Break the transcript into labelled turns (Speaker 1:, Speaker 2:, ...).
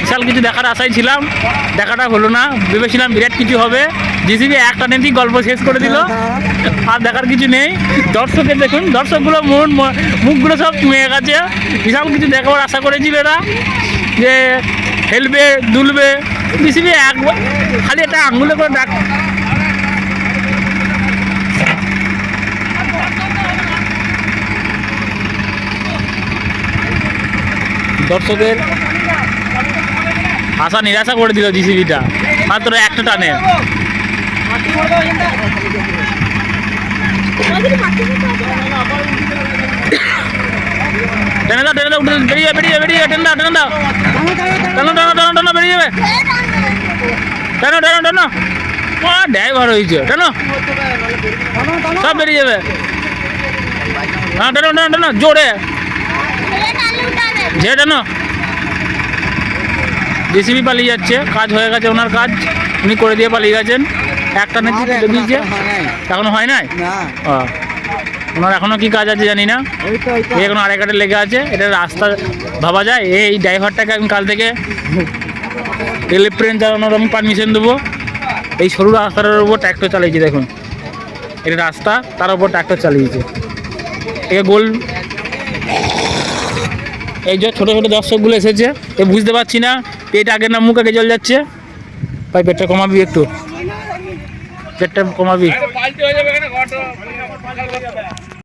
Speaker 1: বিশাল কিছু দেখার আশায় ছিলাম। দেখাটা হলো না। ভেবেছিলাম বিরাট কিছু হবে। জিসিবি একটা নেতেই গল্প শেষ করে দিল। আর দেখার কিছু নেই। দর্শকের দেখুন, দর্শকগুলো মন মুখগুলো সব চুয়ে গেছে। বিশাল কিছু দেখাবার আশা করেছিল এরা যে খেলবে দুলবে। জিসিবি একবার খালি একটা আঙুলে করে ডাক দর্শকের আশা নিরাশা করে দিল জিসিবিটা। মাত্র একটা টানে। দাও বেরিয়ে বেরিয়ে বেরিয়ে দাও বেরিয়ে যাবে। হয়েছে। সব বেরিয়ে যাবে। জোরে। যে টানো জেসিবি পালিয়ে যাচ্ছে কাজ হয়ে গেছে ওনার কাজ উনি করে দিয়ে পালিয়ে গেছেন। একটা তুলে দিয়েছে। এখনও হয় নাই? ওনার এখনও কি কাজ আছে জানি না। এখনও আড়াই কাটে লেগে আছে এটা রাস্তা ভাবা যায়। এই ড্রাইভারটাকে আমি কাল থেকে এলিপ্রেন চালানোর আমি পারমিশন দেবো। এই সরু রাস্তাটার উপর ট্র্যাক্টর চালিয়েছে দেখুন। এটা রাস্তা তার উপর ট্র্যাক্টর চালিয়েছে। একে গোল এই যে ছোটো ছোটো দর্শকগুলো এসেছে, এ বুঝতে পারছি না পেট আগে না মুখ আগে জল যাচ্ছে। ভাই, পেটটা কমাবি একটু। পেটটা কমাবি।